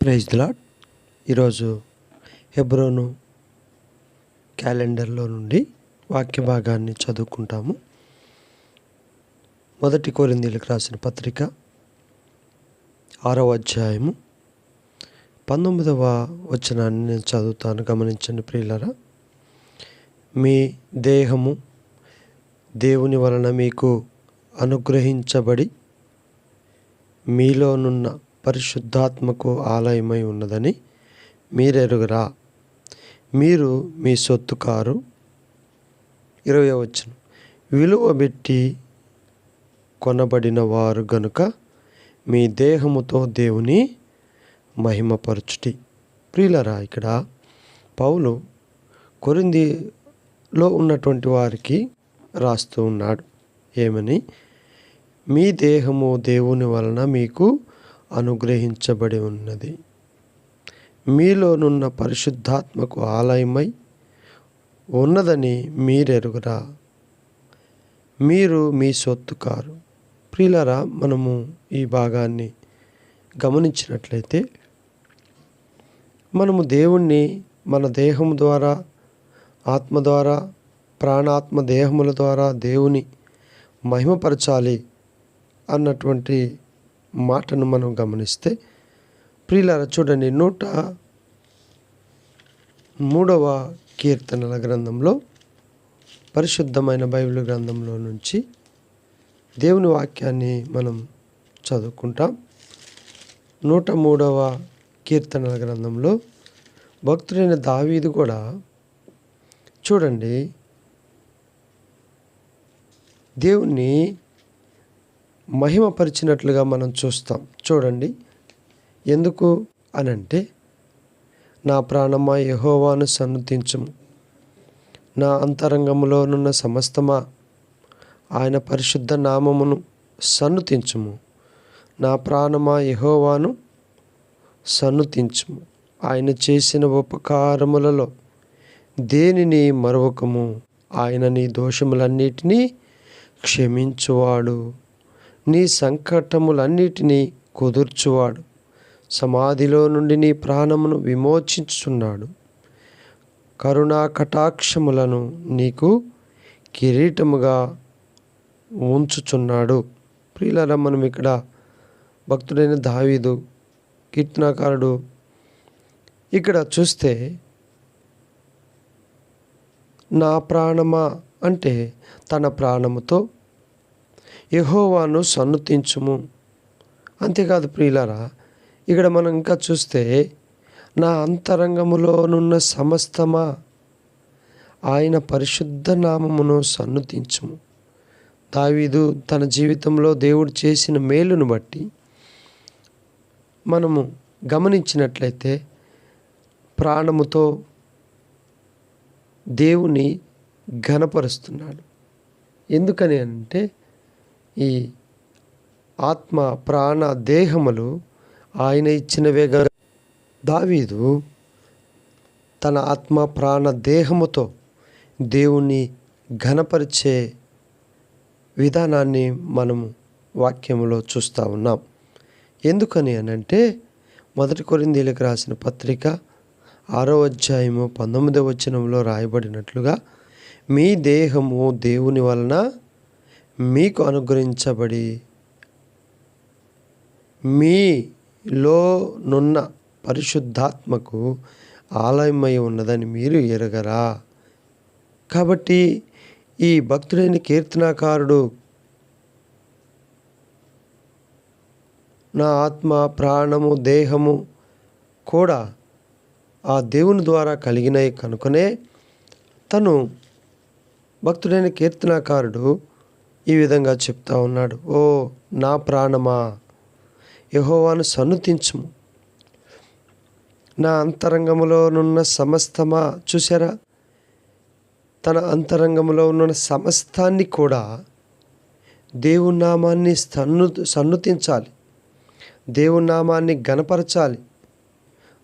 Praise lot ఈరోజు హెబ్రోను క్యాలెండర్లో నుండి వాక్య భాగాన్ని చదువుకుంటాము. మొదటి కోరిందీలకు రాసిన పత్రిక ఆరవ అధ్యాయము పంతొమ్మిదవ వచనాన్ని నేను చదువుతాను. గమనించండి ప్రియులరా మీ దేహము దేవుని వలన మీకు అనుగ్రహించబడి మీలోనున్న పరిశుద్ధాత్మకు ఆలయమై ఉన్నదని మీరెరుగురా. మీరు మీ సొత్తు కారు. ఇరవై వచ్చిన విలువ పెట్టి కొనబడిన వారు గనుక మీ దేహముతో దేవుని మహిమపరచుటి. ప్రియులరా ఇక్కడ పౌలు కొరిందిలో ఉన్నటువంటి వారికి రాస్తూ ఉన్నాడు. ఏమని? మీ దేహము దేవుని వలన మీకు అనుగ్రహించబడి ఉన్నది. మీలోనున్న పరిశుద్ధాత్మకు ఆలయమై ఉన్నదని మీరెరుగురా. మీరు మీ సొత్తు కారు. ప్రియులరా మనము ఈ భాగాన్ని గమనించినట్లయితే మనము దేవుణ్ణి మన దేహం ద్వారా ఆత్మ ద్వారా ప్రాణాత్మ దేహముల ద్వారా దేవుని మహిమపరచాలి అన్నటువంటి మాటను మనం గమనిస్తే ప్రియులార చూడండి నూట మూడవ కీర్తనల గ్రంథంలో పరిశుద్ధమైన బైబిల్ గ్రంథంలో నుంచి దేవుని వాక్యాన్ని మనం చదువుకుంటాం. నూట మూడవ కీర్తనల గ్రంథంలో భక్తుడైన దావీదు కూడా చూడండి దేవుణ్ణి మహిమపరిచినట్లుగా మనం చూస్తాం. చూడండి. ఎందుకు అనంటే నా ప్రాణమా యహోవాను సన్నతించుము. నా అంతరంగములోనున్న సమస్తమా ఆయన పరిశుద్ధ నామమును సన్నుతించుము. నా ప్రాణమా యహోవాను సన్నుతించుము. ఆయన చేసిన ఉపకారములలో దేనిని మరొకము ఆయన నీ దోషములన్నిటినీ క్షమించువాడు. నీ సంకటములన్నిటినీ కుదుర్చువాడు. సమాధిలో నుండి నీ ప్రాణమును విమోచించుచున్నాడు. కరుణా కటాక్షములను నీకు కిరీటముగా ఉంచుచున్నాడు. ప్రియులరా మనం ఇక్కడ భక్తుడైన దావీదు కీర్తనాకారుడు ఇక్కడ చూస్తే నా ప్రాణమా అంటే తన ప్రాణముతో యహోవాను సన్నుతించుము. అంతేకాదు ప్రియులారా ఇక్కడ మనం ఇంకా చూస్తే నా అంతరంగములోనున్న సమస్తమా ఆయన పరిశుద్ధ నామమును సన్నుతించుము. దావీదు తన జీవితంలో దేవుడు చేసిన మేలును బట్టి మనము గమనించినట్లయితే ప్రాణముతో దేవుని ఘనపరుస్తున్నాడు. ఎందుకని అంటే ఈ ఆత్మ ప్రాణ దేహములు ఆయన ఇచ్చినవే గారు దావీదు తన ఆత్మ ప్రాణ దేహముతో దేవుణ్ణి ఘనపరిచే విధానాన్ని మనము వాక్యంలో చూస్తూ ఉన్నాం. ఎందుకని అనంటే మొదటి కొరిందీలకు రాసిన పత్రిక ఆరో అధ్యాయము పంతొమ్మిదవ వచనంలో రాయబడినట్లుగా మీ దేహము దేవుని వలన మీకు అనుగ్రహించబడి మీలోనున్న పరిశుద్ధాత్మకు ఆలయమై ఉన్నదని మీరు ఎరగరా. కాబట్టి ఈ భక్తుడైన కీర్తనాకారుడు నా ఆత్మ ప్రాణము దేహము కూడా ఆ దేవుని ద్వారా కలిగినాయి కనుకనే తను భక్తుడైన కీర్తనాకారుడు ఈ విధంగా చెప్తా ఉన్నాడు. ఓ నా ప్రాణమా? యహోవాను సన్నుతించుము నా అంతరంగంలోనున్న సమస్తమా? చూసారా తన అంతరంగంలో ఉన్న సమస్తాన్ని కూడా దేవునామాన్ని సన్ను సన్నుతించాలి. దేవునామాన్ని గనపరచాలి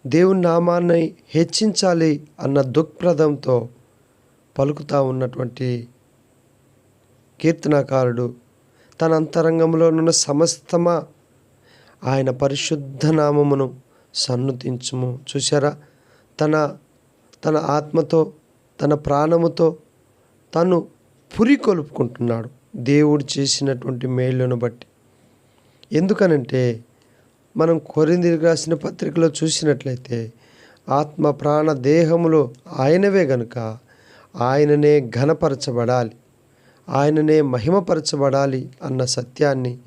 దేవుని నామాన్ని హెచ్చించాలి అన్న దుఃఖప్రదంతో పలుకుతా ఉన్నటువంటి కీర్తనాకారుడు. తన అంతరంగంలో ఉన్న సమస్తమా ఆయన పరిశుద్ధ నామమును సన్నుతించుము. చూసారా తన తన ఆత్మతో తన ప్రాణముతో తను పురి కొలుపుకుంటున్నాడు. దేవుడు చేసినటువంటి మేలును బట్టి. ఎందుకనంటే మనం కొరింది రాసిన పత్రికలో చూసినట్లయితే ఆత్మ ప్రాణ దేహములో ఆయనవే గనుక ఆయననే ఘనపరచబడాలి. ఆయననే మహిమపరచబడాలి అన్న సత్యాన్ని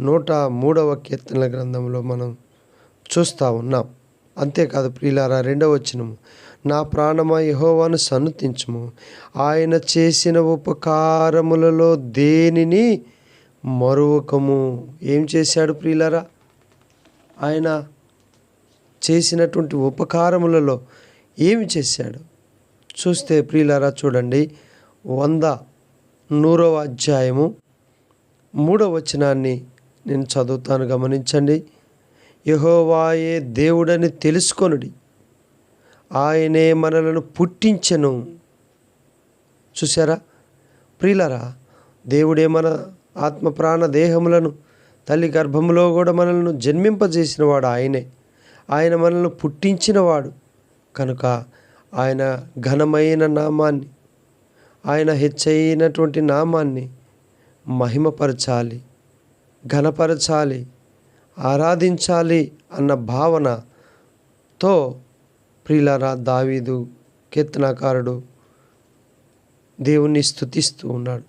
నూట మూడవ కీర్తనల గ్రంథంలో మనం చూస్తూ ఉన్నాం. అంతేకాదు ప్రియులారా రెండవ వచనము నా ప్రాణమ యహోవాను సన్నతించము ఆయన చేసిన ఉపకారములలో దేనిని మరువకము? ఏం చేశాడు ప్రియులారా? ఆయన చేసినటువంటి ఉపకారములలో ఏమి చేశాడు? చూస్తే ప్రియులారా చూడండి వంద నూరవ అధ్యాయము మూడవ వచనాన్ని నేను చదువుతాను గమనించండి. యహోవాయే దేవుడని తెలుసుకొనుడి. ఆయనే మనలను పుట్టించెను. చూసారా ప్రియులరా దేవుడే మన ఆత్మ ప్రాణ దేహములను తల్లి గర్భములో కూడా మనల్ని జన్మింపజేసినవాడు ఆయనే. ఆయన మనల్ని పుట్టించినవాడు. కనుక ఆయన ఘనమైన నామాన్ని ఆయన హెచ్చైనటువంటి నామాన్ని మహిమపరచాలి ఘనపరచాలి ఆరాధించాలి అన్న భావనతో ప్రియులారా దావీదు కీర్తనాకారుడు దేవుణ్ణి స్థుతిస్తూ ఉన్నాడు.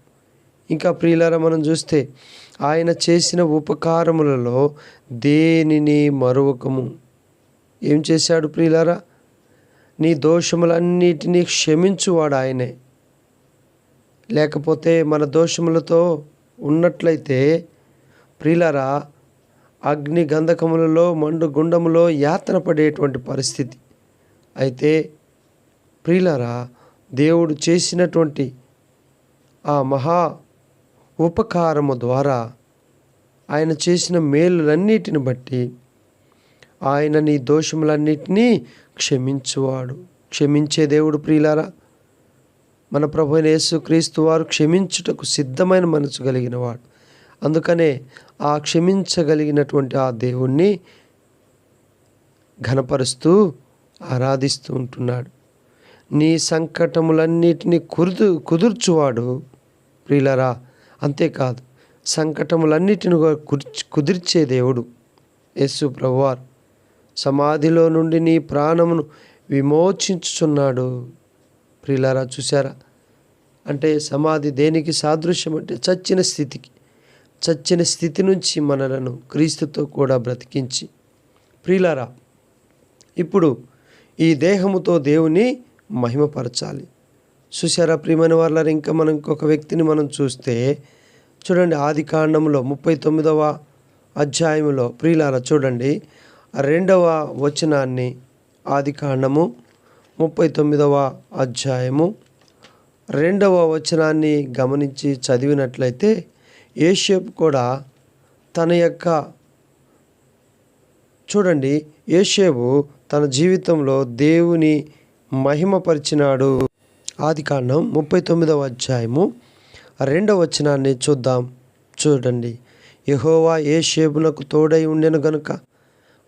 ఇంకా ప్రియులారా మనం చూస్తే ఆయన చేసిన ఉపకారములలో దేనిని మరొకము ఏం చేశాడు ప్రియులారా? నీ దోషములన్నిటినీ క్షమించువాడు ఆయనే. లేకపోతే మన దోషములతో ఉన్నట్లయితే ప్రియులారా అగ్ని గంధకములలో మండు గుండములో యాతన పడేటువంటి పరిస్థితి. అయితే ప్రియులారా దేవుడు చేసినటువంటి ఆ మహా ఉపకారము ద్వారా ఆయన చేసిన మేలులన్నిటిని బట్టి ఆయన నీ దోషములన్నిటినీ క్షమించువాడు. క్షమించే దేవుడు ప్రియులారా. మన ప్రభు యేసుక్రీస్తు వారు క్షమించుటకు సిద్ధమైన మనసు కలిగినవాడు అందుకనే ఆ క్షమించగలిగినటువంటి ఆ దేవుణ్ణి ఘనపరుస్తూ ఆరాధిస్తూ ఉంటున్నాడు. నీ సంకటములన్నిటినీ కుదురు కుదుర్చువాడు ప్రియులరా అంతేకాదు సంకటములన్నిటిని కూడా కుర్చ్ కుదిర్చే దేవుడు యేసు ప్రభువారు. సమాధిలో నుండి నీ ప్రాణమును విమోచించుచున్నాడు. ప్రియులారా చూసారా అంటే సమాధి దేనికి సాదృశ్యం అంటే చచ్చిన స్థితికి. చచ్చిన స్థితి నుంచి మనలను క్రీస్తుతో కూడా బ్రతికించి. ప్రియులారా ఇప్పుడు ఈ దేహముతో దేవుని మహిమపరచాలి. చూసారా ప్రియమైన వాళ్ళ ఇంకా మనం ఇంకొక వ్యక్తిని మనం చూస్తే చూడండి ఆది కాండంలో ముప్పై తొమ్మిదవ అధ్యాయంలో ప్రియులారా చూడండి రెండవ వచనాన్ని ఆది కాండము ముప్పై తొమ్మిదవ అధ్యాయము. రెండవ వచనాన్ని గమనించి చదివినట్లయితే ఏషేపు కూడా తన యొక్క చూడండి ఏషేపు తన జీవితంలో దేవుని మహిమపరిచినాడు. ఆది కాండం ముప్పై తొమ్మిదవ అధ్యాయము. రెండవ వచనాన్ని చూద్దాం. చూడండి యహోవా ఏ షేబునకు తోడై ఉండెను గనుక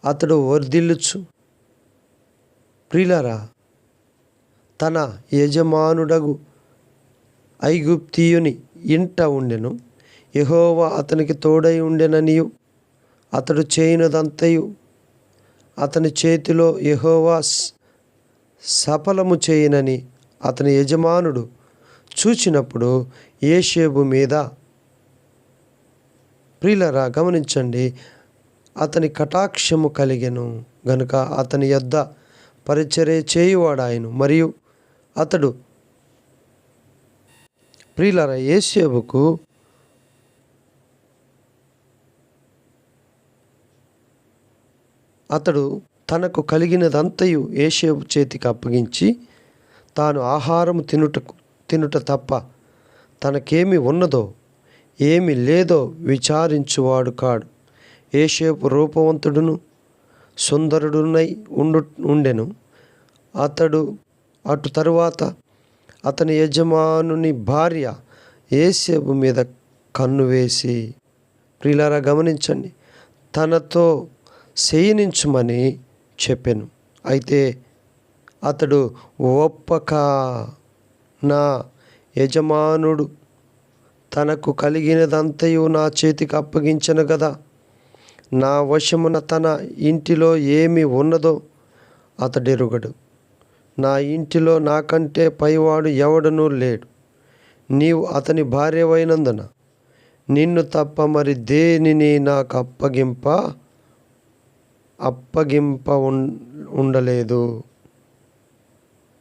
అతడు వర్ధిల్లుచు. ప్రియులరా తన యజమానుడగు ఐగుప్తియుని ఇంట ఉండెను. యహోవా అతనికి తోడై ఉండెననియు. అతడు చేయనదంతయు. అతని చేతిలో యహోవా సఫలము చేయనని అతని యజమానుడు చూచినప్పుడు ఏషేబు మీద ప్రియులరా గమనించండి అతని కటాక్షము కలిగెను. గనుక అతని యొద్ద పరిచర్య చేయువాడాయను. మరియు అతడు ప్రియులరా ఏసేపుకు అతడు తనకు కలిగినదంతయు ఏషేబు చేతికి అప్పగించి తాను ఆహారము తినుటకు తినుట తప్ప తనకేమి ఉన్నదో ఏమి లేదో విచారించువాడు కాడు. ఏషేపు రూపవంతుడును సుందరుడునై ఉండు ఉండెను. అతడు అటు తరువాత అతని యజమానుని భార్య ఏసేపు మీద కన్ను వేసి ప్రియులారా గమనించండి తనతో శయనించమని చెప్పాను. అయితే అతడు ఒప్పక నా యజమానుడు తనకు కలిగినదంతయు నా చేతికి అప్పగించను కదా నా వశమున తన ఇంటిలో ఏమి ఉన్నదో అతడెరుగడు. నా ఇంటిలో నాకంటే పైవాడు ఎవడనూ లేడు. నీవు అతని భార్యవైనందున నిన్ను తప్ప మరి దేనిని నాకు అప్పగింప అప్పగింప ఉండలేదు.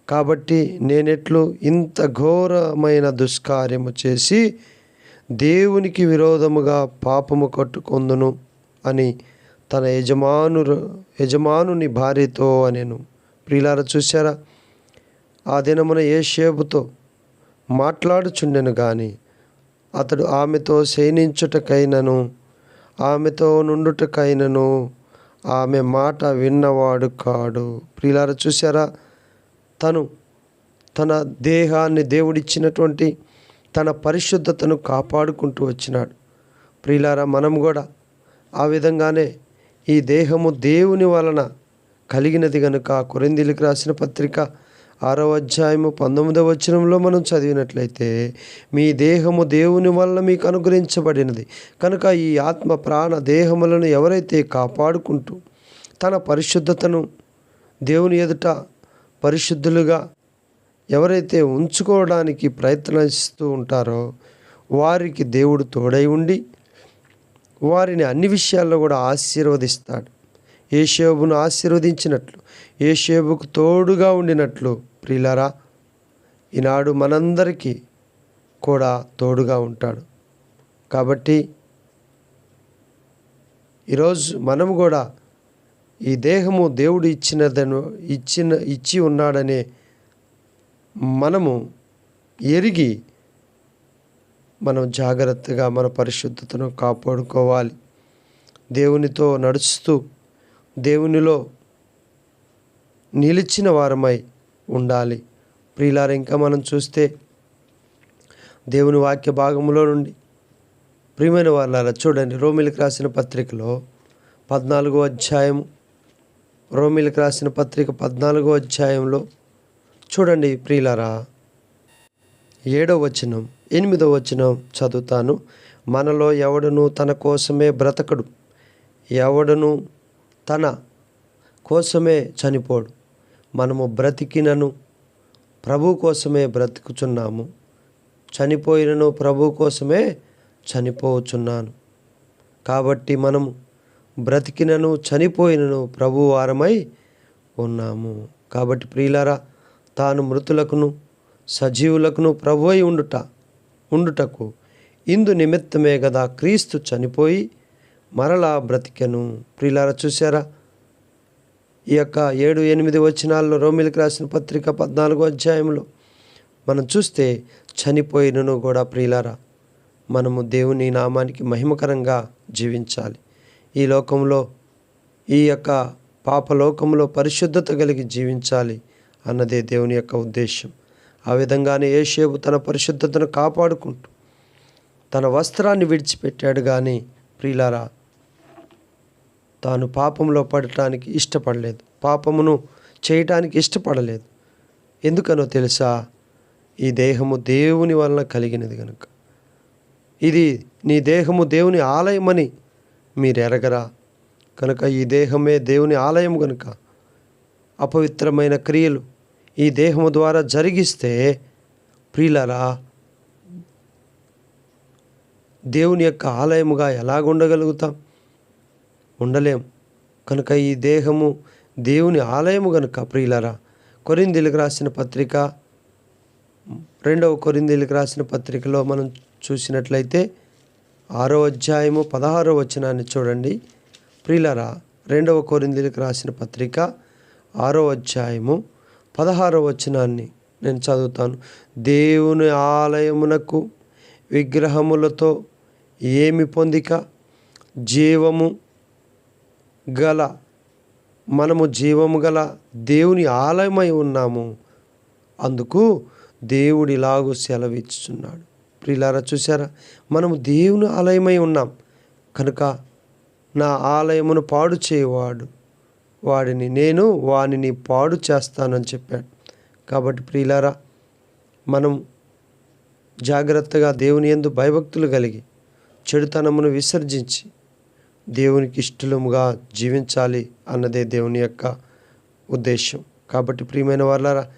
కాబట్టి నేనెట్లు ఇంత ఘోరమైన దుష్కార్యము చేసి దేవునికి విరోధముగా పాపము కట్టుకొందును అని తన యజమానురు యజమానుని భార్యతో అనెను. ప్రియులారా చూశారా? ఆ దినమున ఏ షేపుతో మాట్లాడుచుండెను కానీ అతడు ఆమెతో శయనించుటకైనను ఆమెతో నుండుటకైనను ఆమె మాట విన్నవాడు కాడు. ప్రియులారా చూశారా? తను తన దేహాన్ని దేవుడిచ్చినటువంటి తన పరిశుద్ధతను కాపాడుకుంటూ వచ్చినాడు. ప్రియులారా మనం కూడా ఆ విధంగానే ఈ దేహము దేవుని వలన కలిగినది గనుక. కొరిందీలకు రాసిన పత్రిక ఆరో అధ్యాయము పంతొమ్మిదవ వచనంలో మనం చదివినట్లయితే మీ దేహము దేవుని వల్ల మీకు అనుగ్రహించబడినది. కనుక ఈ ఆత్మ ప్రాణ దేహములను ఎవరైతే కాపాడుకుంటూ తన పరిశుద్ధతను దేవుని ఎదుట పరిశుద్ధులుగా ఎవరైతే ఉంచుకోవడానికి ప్రయత్నిస్తూ ఉంటారో వారికి దేవుడు తోడై ఉండి వారిని అన్ని విషయాల్లో కూడా ఆశీర్వదిస్తాడు. ఏషేబును ఆశీర్వదించినట్లు ఏషేబుకు తోడుగా ఉండినట్లు. ప్రియులారా ఈనాడు మనందరికీ కూడా తోడుగా ఉంటాడు. కాబట్టి ఈరోజు మనము కూడా ఈ దేహము దేవుడు ఇచ్చినదను ఇచ్చిన ఇచ్చి ఉన్నాడనే మనము ఎరిగి మనం జాగ్రత్తగా మన పరిశుద్ధతను కాపాడుకోవాలి. దేవునితో నడుస్తూ దేవునిలో నిలిచిన వారమై ఉండాలి. ప్రియులార ఇంకా మనం చూస్తే దేవుని వాక్య భాగంలో నుండి ప్రియమైన వాళ్ళ చూడండి రోమిలకు రాసిన పత్రికలో పద్నాలుగో అధ్యాయం రోమిలకు రాసిన పత్రిక పద్నాలుగో అధ్యాయంలో చూడండి ప్రియులారా ఏడో వచనం ఎనిమిదో వచనం చదువుతాను. మనలో ఎవడను తన కోసమే బ్రతకడు ఎవడను తన కోసమే చనిపోడు. మనము బ్రతికినను ప్రభు కోసమే బ్రతుకుచున్నాము. చనిపోయినను ప్రభు కోసమే చనిపోచున్నాను. కాబట్టి మనము బ్రతికినను చనిపోయినను ప్రభు వారమై ఉన్నాము. కాబట్టి ప్రియులారా తాను మృతులకును సజీవులకును ప్రభు అయి ఉండుట ఉండుటకు ఇందు నిమిత్తమే కదా క్రీస్తు చనిపోయి మరలా బ్రతికెను. ప్రియులారా చూసారా ఈ యొక్క ఏడు ఎనిమిది వచనాల్లో రోమిలకు రాసిన పత్రిక పద్నాలుగో అధ్యాయంలో మనం చూస్తే చనిపోయినను కూడా ప్రియులారా మనము దేవుని నామానికి మహిమకరంగా జీవించాలి. ఈ లోకంలో ఈ యొక్క పాపలోకంలో పరిశుద్ధత కలిగి జీవించాలి అన్నదే దేవుని యొక్క ఉద్దేశం ఆ విధంగానే ఏషేబు తన పరిశుద్ధతను కాపాడుకుంటూ తన వస్త్రాన్ని విడిచిపెట్టాడు కానీ ప్రియులారా తాను పాపంలో పడటానికి ఇష్టపడలేదు. పాపమును చేయటానికి ఇష్టపడలేదు. ఎందుకనో తెలుసా? ఈ దేహము దేవుని వలన కలిగినది కనుక ఇది నీ దేహము దేవుని ఆలయమని మీరు ఎరగరా కనుక ఈ దేహమే దేవుని ఆలయం కనుక అపవిత్రమైన క్రియలు ఈ దేహము ద్వారా జరిగిస్తే ప్రియులరా దేవుని యొక్క ఆలయముగా ఎలాగుండగలుగుతాం? ఉండలేం. కనుక ఈ దేహము దేవుని ఆలయము కనుక ప్రియులరా కొరిందీలకు రాసిన పత్రిక రెండవ కొరిందీలకు రాసిన పత్రికలో మనం చూసినట్లయితే ఆరో అధ్యాయము పదహారో వచనాన్ని చూడండి. ప్రియులరా రెండవ కొరిందీలకు రాసిన పత్రిక ఆరో అధ్యాయము పదహారో వచనాన్ని నేను చదువుతాను. దేవుని ఆలయమునకు విగ్రహములతో ఏమి పొందిక? జీవము గల మనము జీవము గల దేవుని ఆలయమై ఉన్నాము. అందుకు దేవుడు ఇలాగూ సెలవిచ్చుచున్నాడు. ప్రిలారా చూసారా మనము దేవుని ఆలయమై ఉన్నాం. కనుక నా ఆలయమును పాడు చేయవాడు వాడిని నేను వానిని పాడు చేస్తానని చెప్పాడు. కాబట్టి ప్రియులారా మనం జాగ్రత్తగా దేవుని యందు భయభక్తులు కలిగి చెడుతనమును విసర్జించి దేవునికి ఇష్టలుగా జీవించాలి అన్నదే దేవుని యొక్క ఉద్దేశం కాబట్టి ప్రియమైన వాళ్ళారా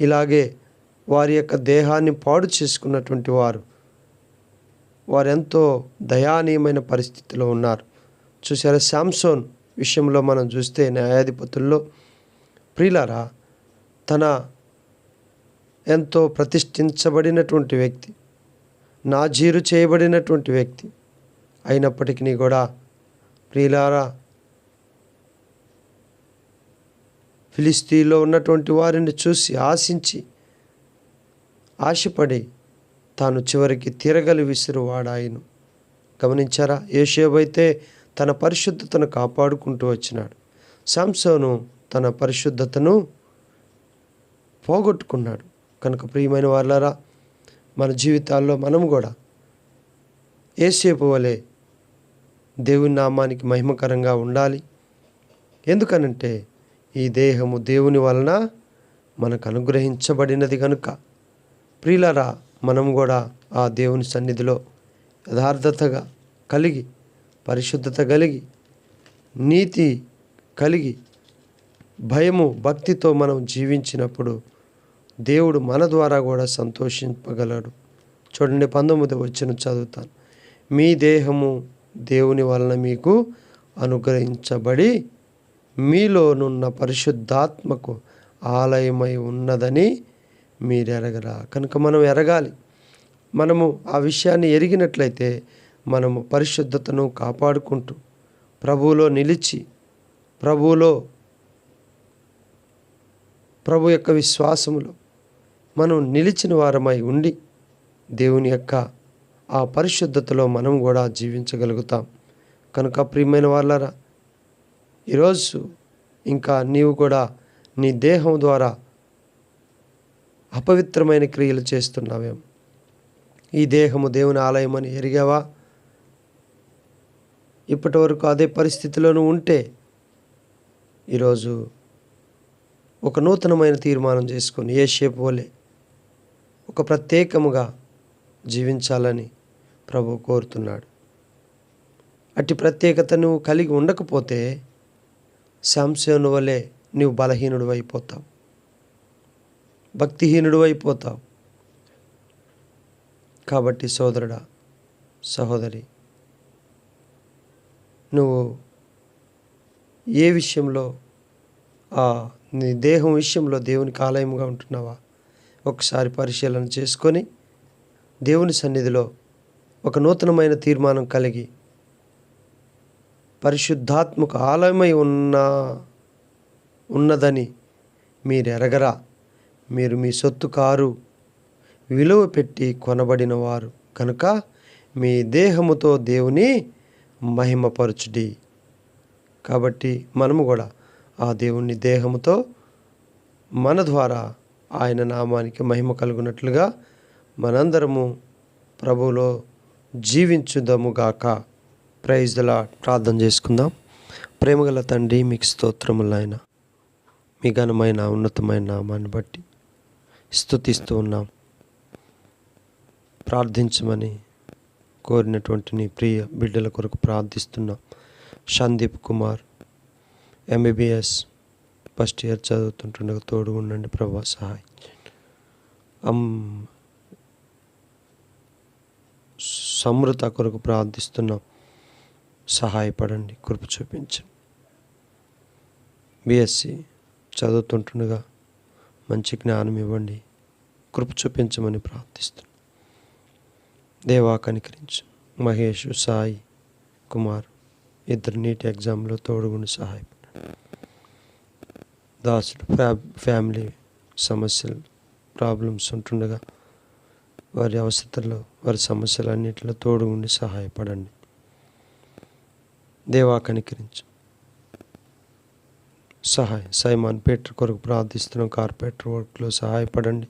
ఇలాగే వారి యొక్క దేహాన్ని పాడు చేసుకున్నటువంటి వారు వారెంతో దయానీయమైన పరిస్థితిలో ఉన్నారు. చూసారా శాంసోన్ విషయంలో మనం చూస్తే న్యాయాధిపతుల్లో ప్రియులారా తన ఎంతో ప్రతిష్ఠించబడినటువంటి వ్యక్తి నాజీరు చేయబడినటువంటి వ్యక్తి అయినప్పటికీ కూడా ప్రియులారా ఫిలిస్తీన్లో ఉన్నటువంటి వారిని చూసి ఆశించి ఆశపడి తాను చివరికి తిరగలి విసిరువాడాయను. గమనించారా? ఏషేబు అయితే తన పరిశుద్ధతను కాపాడుకుంటూ వచ్చినాడు. శాంసోను తన పరిశుద్ధతను పోగొట్టుకున్నాడు. కనుక ప్రియమైన వాళ్ళారా మన జీవితాల్లో మనం కూడా ఏసేపు వలె దేవుని నామానికి మహిమకరంగా ఉండాలి. ఎందుకనంటే ఈ దేహము దేవుని వలన మనకు అనుగ్రహించబడినది కనుక ప్రియులరా మనం కూడా ఆ దేవుని సన్నిధిలో యథార్థతగా కలిగి పరిశుద్ధత కలిగి నీతి కలిగి భయము భక్తితో మనం జీవించినప్పుడు దేవుడు మన ద్వారా కూడా సంతోషింపగలడు. చూడండి పంతొమ్మిది వచ్చిన చదువుతాను. మీ దేహము దేవుని వలన మీకు అనుగ్రహించబడి మీలోనున్న పరిశుద్ధాత్మకు ఆలయమై ఉన్నదని మీరు ఎరగరా. కనుక మనం ఎరగాలి. మనము ఆ విషయాన్ని ఎరిగినట్లయితే మనము పరిశుద్ధతను కాపాడుకుంటూ ప్రభువులో నిలిచి ప్రభువులో ప్రభు యొక్క విశ్వాసములో మనం నిలిచిన వారమై ఉండి దేవుని యొక్క ఆ పరిశుద్ధతలో మనం కూడా జీవించగలుగుతాం. కనుక ప్రియమైన వాళ్ళరా ఈరోజు ఇంకా నీవు కూడా నీ దేహం ద్వారా అపవిత్రమైన క్రియలు చేస్తున్నావేం? ఈ దేహము దేవుని ఆలయం అని ఎరిగావా? ఇప్పటి వరకు అదే పరిస్థితిలోనూ ఉంటే ఈరోజు ఒక నూతనమైన తీర్మానం చేసుకొని ఏ షేప్ వలె ఒక ప్రత్యేకముగా జీవించాలని ప్రభు కోరుతున్నాడు. అట్టి ప్రత్యేకత నువ్వు కలిగి ఉండకపోతే శాంసోను వలె నువ్వు బలహీనుడు అయిపోతావు. భక్తిహీనుడు అయిపోతావు. కాబట్టి సోదరుడా సహోదరి నువ్వు ఏ విషయంలో ఆ నీ దేహం విషయంలో దేవునికి ఆలయంగా ఉంటున్నావా? ఒకసారి పరిశీలన చేసుకొని దేవుని సన్నిధిలో ఒక నూతనమైన తీర్మానం కలిగి పరిశుద్ధాత్మక ఆలయమై ఉన్న ఉన్నదని మీరు ఎరగరా? మీరు మీ సొత్తు కారు విలువ పెట్టి కొనబడిన వారు కనుక మీ దేహముతో దేవుని మహిమపరచుడి. కాబట్టి మనము కూడా ఆ దేవుని దేహముతో మన ద్వారా ఆయన నామానికి మహిమ కలుగునట్లుగా మనందరము ప్రభువులో జీవించుదముగాక. ప్రైజ్లా ప్రార్థన చేసుకుందాం. ప్రేమగల తండ్రి మీకు స్తోత్రములైన మీ ఘనమైన ఉన్నతమైన నామాన్ని బట్టి స్థుతిస్తూ ఉన్నాం. ప్రార్థించమని కోరినటువంటి నీ ప్రియ బిడ్డల కొరకు ప్రార్థిస్తున్నాం Sandeep Kumar MBBS first year చదువుతుంటుండగా తోడు ఉండండి ప్రభా సహాయం అమ్ సమృత కొరకు ప్రార్థిస్తున్నాం సహాయపడండి కృప చూపించండి. బిఎస్సి చదువుతుంటుండగా మంచి జ్ఞానం ఇవ్వండి కృప చూపించమని ప్రార్థిస్తున్నాం. దేవా కనికరించు. మహేష్ సాయి కుమార్ ఇద్దరు నీటి ఎగ్జామ్లో తోడుగుని సహాయపడండి. దాసుడు ఫ్యా ఫ్యామిలీ సమస్యలు ప్రాబ్లమ్స్ ఉంటుండగా వారి అవసరతలో వారి సమస్యలన్నింటిలో తోడుగుండి సహాయపడండి. దేవా కనికరించు. సహాయం సైమాన్ పేటర్ కొరకు ప్రార్థిస్తున్నాం. కార్పొరేటర్ వర్క్లో సహాయపడండి.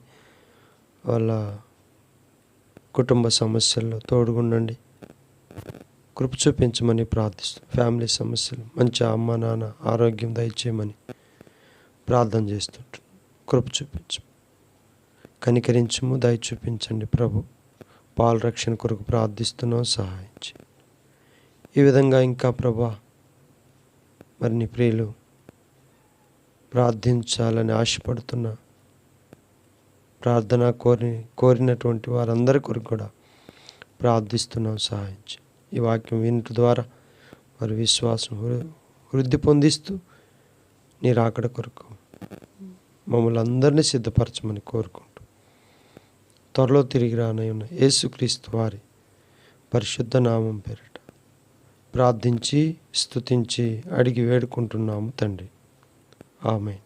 వాళ్ళ కుటుంబ సమస్యల్లో తోడుగుండండి. కృప చూపించమని ప్రార్థిస్తాం ఫ్యామిలీ సమస్యలు మంచి అమ్మ నాన్న ఆరోగ్యం దయచేయమని ప్రార్థన చేస్తుంటాం కృప చూపించు. కనికరించము దయ చూపించండి ప్రభు. పాల రక్షణ కొరకు ప్రార్థిస్తున్నాం సహాయించి. ఈ విధంగా ఇంకా ప్రభా మరి నీ ప్రియులు ప్రార్థించాలని ఆశపడుతున్న ప్రార్థన కోరి కోరినటువంటి వారందరి కొరకు కూడా ప్రార్థిస్తున్నాం సహాయించి. ఈ వాక్యం వినట ద్వారా వారి విశ్వాసం వృద్ధి పొందిస్తూ నీ రాకడ కొరకు మమ్మల్ని అందరినీ సిద్ధపరచమని కోరుకుంటూ త్వరలో తిరిగి రానయ్యున్న యేసుక్రీస్తు వారి పరిశుద్ధ నామం పేరిట ప్రార్థించి స్తుతించి అడిగి వేడుకుంటున్నాము తండ్రి. ఆమె